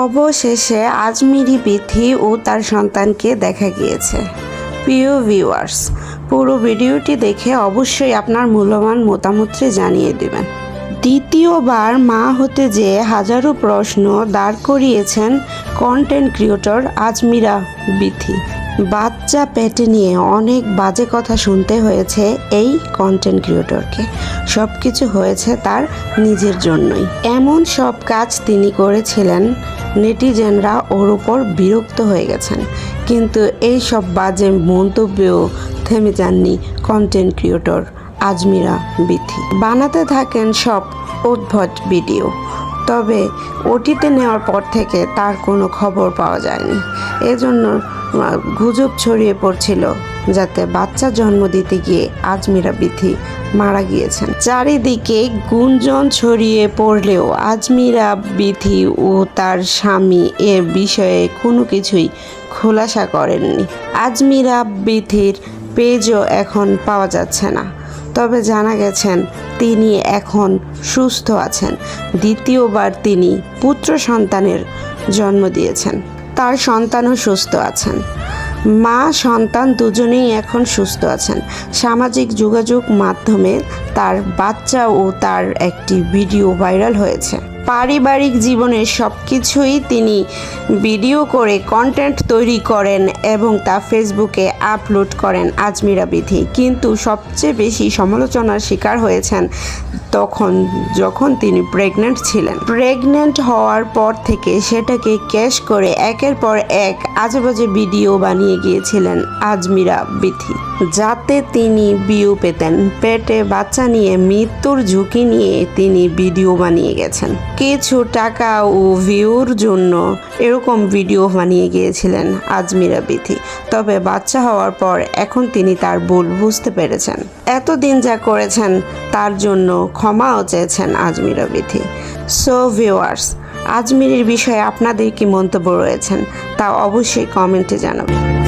অবশেষে আজমিরি বিথি ও তার সন্তানকে দেখা গিয়েছে। প্রিয় ভিউয়ার্স পুরো ভিডিওটি দেখে অবশ্যই আপনার মূল্যবান মতামতটি জানিয়ে দেবেন। দ্বিতীয়বার মা হতে যেয়ে হাজারো প্রশ্ন দাঁড় করিয়েছেন কন্টেন্ট ক্রিয়েটর আজমিরা বিথি। বাচ্চা পেটে নিয়ে অনেক বাজে কথা শুনতে হয়েছে এই কন্টেন্ট ক্রিয়েটরকে সব কিছু হয়েছে তার নিজের জন্যই। এমন সব কাজ তিনি করেছিলেন নেটিজেনরা ওর উপর বিরক্ত হয়ে গেছেন। কিন্তু এই সব বাজে মন্তব্যেও থেমে যাননি কন্টেন্ট ক্রিয়েটর আজমিরা বিথি। বানাতে থাকেন সব উদ্ভট ভিডিও, তবে ওটিতে নেওয়ার পর থেকে তার কোনো খবর পাওয়া যায়নি। এজন্য গুজব ছড়িয়ে পড়ছিল যাতে বাচ্চা জন্ম দিতে গিয়ে আজমিরা বিথি মারা গিয়েছেন। চারিদিকে গুঞ্জন ছড়িয়ে পড়লেও আজমিরা বিথি ও তার স্বামী এ বিষয়ে কোনো কিছুই খোলাসা করেননি। আজমিরা বিথির পেজও এখন পাওয়া যাচ্ছে না। তবে জানা গেছেন, তিনি এখন সুস্থ আছেন। দ্বিতীয়বার তিনি পুত্র সন্তানের জন্ম দিয়েছেন। তার সন্তানও সুস্থ আছেন। মা, সন্তান দুজনেই এখন সুস্থ আছেন। সামাজিক যোগাযোগ মাধ্যমে তার বাচ্চা ও তার একটি ভিডিও ভাইরাল হয়েছে। পারিবারিক জীবনের সব কিছুই তিনি ভিডিও করে কন্টেন্ট তৈরি করেন এবং তা ফেসবুকে আপলোড করেন আজমিরা বিধি। কিন্তু সবচেয়ে বেশি সমালোচনার শিকার হয়েছেন তখন যখন তিনি প্রেগনেন্ট ছিলেন। প্রেগনেন্ট হওয়ার পর থেকে সেটাকে ক্যাশ করে একের পর এক আজেবাজে ভিডিও বানিয়ে গিয়েছিলেন আজমিরা বিথি যাতে তিনি বিউ পেতেন। পেটে বাচ্চা নিয়ে মৃত্যুর ঝুঁকি নিয়ে তিনি ভিডিও বানিয়ে গেছেন। কিছু টাকা ও ভিউর জন্য এরকম ভিডিও বানিয়ে গিয়েছিলেন আজমিরা বিথি। তবে বাচ্চা হওয়ার পর এখন তিনি তার ভুল বুঝতে পেরেছেন। এতদিন যা করেছেন, তার জন্য ক্ষমাও চেয়েছেন আজমিরা বিথি। সো ভিউয়ার্স আজমিরের বিষয়ে আপনাদের কি মন্তব্য রয়েছেন তা অবশ্যই কমেন্টে জানাবেন।